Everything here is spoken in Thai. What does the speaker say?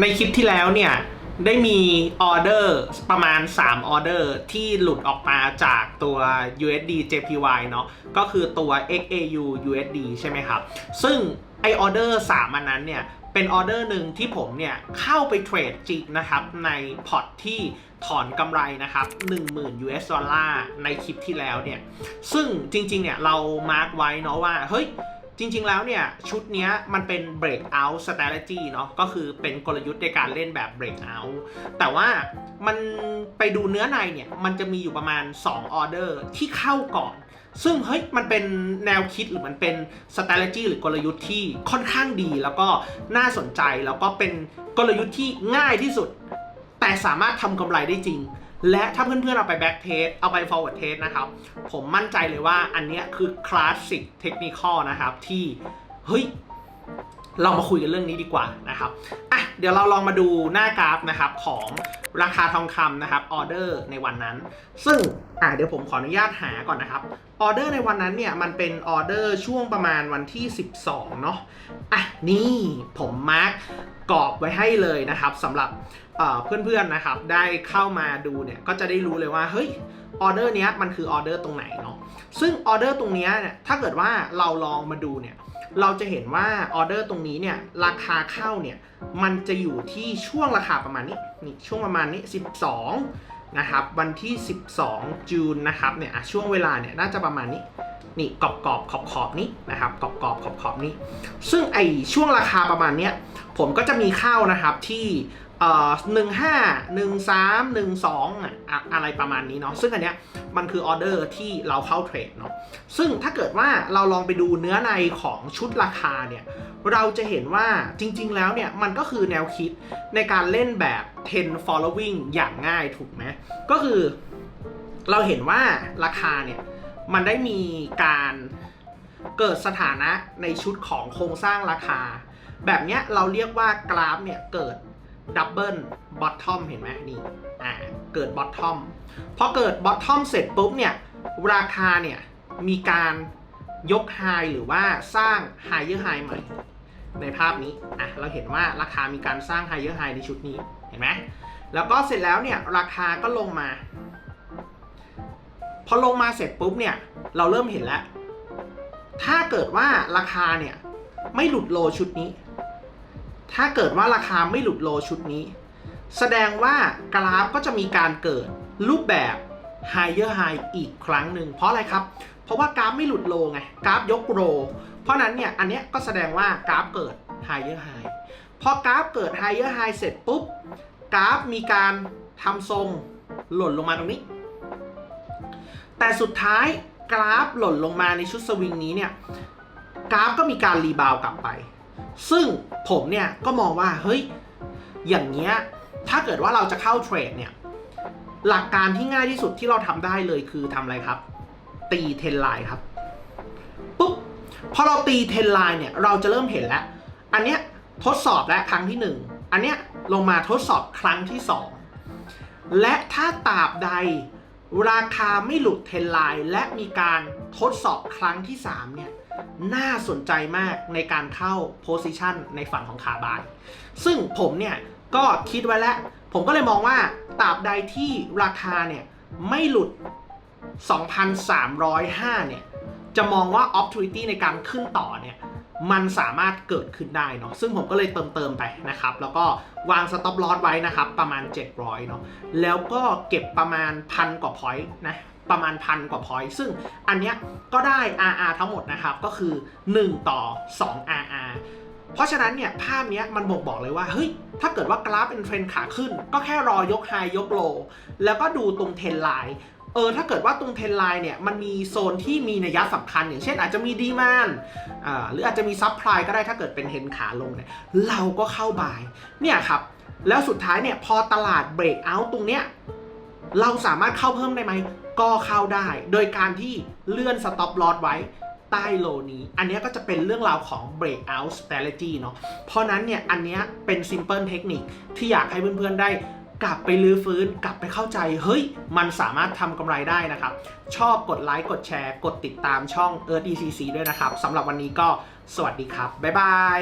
ในคลิปที่แล้วเนี่ยได้มีออเดอร์ประมาณ 3 ออเดอร์ที่หลุดออกมาจากตัว USD JPY เนาะก็คือตัว XAU USD ใช่ไหมครับ ซึ่งไอออเดอร์3อันนั้นเนี่ยเป็นออเดอร์หนึ่งที่ผมเนี่ยเข้าไปเทรดจริงนะครับในพอร์ตที่ถอนกำไรนะครับ10,000 US ดอลลาร์ในคลิปที่แล้วเนี่ยซึ่งจริงๆเนี่ยเรามาร์กไว้เนาะว่าเฮ้ย จริงๆแล้วเนี่ย ชุดนี้มันเป็น breakout strategy เนาะก็คือเป็นกลยุทธ์ในการเล่นแบบ breakout แต่ว่ามันไปดูเนื้อในเนี่ย มันจะมีอยู่ประมาณ 2 ออเดอร์ที่เข้าก่อน ซึ่งเฮ้ยมันเป็นแนวคิดหรือมันเป็น strategy หรือกลยุทธ์ที่ค่อนข้างดี แล้วก็น่าสนใจแล้วก็เป็นกลยุทธ์ที่ง่ายที่สุด แต่สามารถทำกำไรได้จริง และถ้าเพื่อนๆเอาไปแบ็กเทสเอาไป forward test นะครับ ผมมั่นใจเลยว่าอันนี้คือคลาสสิกเทคนิคนะครับที่ เฮ้ย เรามาคุยกันเรื่องนี้ดีกว่านะครับอะเดี๋ยวเราลองมาดูหน้ากราฟนะครับของราคาทองคำนะครับออเดอร์ในวันนั้น ซึ่งอะเดี๋ยวผมขออนุญาตหาก่อนนะครับออเดอร์ในวันนั้นเนี่ยมันเป็นออเดอร์ช่วงประมาณวันที่ 12 เนาะอะนี่ผมมาร์ก กรอบไว้ให้เลยนะครับสำหรับเพื่อนๆนะครับได้เข้ามาดูเนี่ยก็จะได้รู้เลยว่าเฮ้ยออเดอร์เนี้ยมันคือออเดอร์ตรงไหนเนาะซึ่งออเดอร์ตรงนี้เนี่ยถ้าเกิดว่าเราลองมาดูเนี่ยเราจะเห็นว่าออเดอร์ตรงนี้เนี่ยราคาเข้าเนี่ยมันจะอยู่ที่ช่วงราคาประมาณนี้นี่ช่วงประมาณนี้ 12นะครับวันที่ 12จูนนะครับเนี่ยช่วงเวลาเนี่ยน่าจะประมาณนี้นี่กรอบกรอบขอบขอบๆนี้นะครับกรอบกรอบขอบขอบๆนี้ ซึ่งไอช่วงราคาประมาณเนี้ย ผมก็จะมีเข้านะครับที่หนึ่งห้าหนึ่งสามหนึ่งสองอะอะไรประมาณนี้เนาะซึ่งอันเนี้ยมันคือออเดอร์ที่เราเข้าเทรดเนาะซึ่งถ้าเกิดว่าเราลองไปดูเนื้อในของชุดราคาเนี่ย เราจะเห็นว่าจริงๆแล้วเนี่ยมันก็คือแนวคิดในการเล่นแบบ 10 following อย่างง่ายถูกไหมก็คือเราเห็นว่าราคาเนี่ยมันได้มีการเกิดสถานะในชุดของโครงสร้างราคา แบบเนี้ยเราเรียกว่ากราฟเนี่ยเกิดดับเบิลบอททอมเห็นไหมนี่อ่าเกิดบอททอมพอเกิดบอททอมเสร็จปุ๊บเนี่ยราคาเนี่ยมีการยกไฮหรือว่าสร้างไฮเยอร์ไฮใหม่ ในภาพนี้อะเราเห็นว่าราคามีการสร้างไฮเยอร์ไฮในชุดนี้เห็นไหมแล้วก็เสร็จแล้วเนี่ยราคาก็ลงมา พอลงมาเสร็จปุ๊บเนี่ยเราเริ่มเห็นแล้ว ถ้าเกิดว่าราคาเนี่ยไม่หลุดโลชุดนี้ ถ้าเกิดว่าราคาไม่หลุดโลชุดนี้ แสดงว่ากราฟก็จะมีการเกิดรูปแบบ higher high อีกครั้งหนึ่งเพราะอะไรครับ เพราะว่ากราฟไม่หลุดโลไงกราฟยกโลเพราะนั้นเนี่ยอันเนี้ยก็แสดงว่ากราฟเกิด higher high พอกราฟเกิด higher high เสร็จปุ๊บกราฟมีการทำทรงหล่นลงมาตรงนี้ แต่สุดท้ายกราฟหล่นลงมาในชุดสวิงนี้เนี่ยกราฟก็มีการรีบาวกลับไป ซึ่งผมเนี่ยก็มองว่าเฮ้ยอย่างเงี้ยถ้าเกิดว่าเราจะเข้าเทรดเนี่ยหลักการที่ง่ายที่สุดที่เราทำได้เลยคือทำอะไรครับ ตีเทนไลน์ครับปุ๊บพอเราตีเทนไลน์เนี่ยเราจะเริ่มเห็นแล้ว อันเนี้ยทดสอบแล้วครั้งที่หนึ่งอันเนี้ยลงมาทดสอบครั้งที่สองและถ้าตราบใดราคาไม่หลุดเทนไลน์และมีการทดสอบครั้งที่ 3 เนี่ย น่าสนใจมากในการเข้าโพซิชันในฝั่งของขาบาย ซึ่งผมเนี่ยก็คิดไว้แล้ว ผมก็เลยมองว่าตราบใดที่ราคาเนี่ยไม่หลุด 2,305 เนี่ย จะมองว่า opportunity ในการขึ้นต่อเนี่ย มันสามารถเกิดขึ้นได้เนาะ ซึ่งผมก็เลยเติมเติมไปนะครับ แล้วก็วาง stop loss ไว้นะครับ ประมาณ 700 เนาะ แล้วก็เก็บประมาณพันกว่า point นะ ประมาณพันกว่า point ซึ่งอันเนี้ยก็ได้ RR ทั้งหมดนะครับ ก็คือ 1 ต่อ 2 RR เพราะฉะนั้นเนี่ยภาพนี้มันบ่งบอกเลยว่า เฮ้ย ถ้าเกิดว่ากราฟเป็นเทรนขาขึ้น ก็แค่รอยกไฮยกโล แล้วก็ดูตรงเทรนไลน์เออถ้าเกิดว่าตรงเทรนไลน์เนี่ยมันมีโซนที่มีนัยสำคัญ อย่างเช่นอาจจะมีดีมานอ่าหรืออาจจะมีซับพลายก็ได้ถ้าเกิดเป็นเทรนขาลงเนี่ยเราก็เข้าบายเนี่ยครับแล้วสุดท้ายเนี่ยพอตลาดเบรกเอาท์ตรงเนี้ยเราสามารถเข้าเพิ่มได้ไหม ก็เข้าได้ โดยการที่เลื่อน stop loss ไว้ใต้โลนี้ อันนี้ก็จะเป็นเรื่องราวของ breakout strategy เนาะ เพราะนั้นเนี่ยอันนี้เป็น simple เทคนิคที่อยากให้เพื่อนๆได้กลับไปลื้อฟื้นกลับไปเข้าใจ เฮ้ย มันสามารถทำกำไรได้นะครับ ชอบกดไลค์ กดแชร์ กดติดตามช่อง Earth ECC ด้วยนะครับสำหรับวันนี้ก็สวัสดีครับ บ๊ายบาย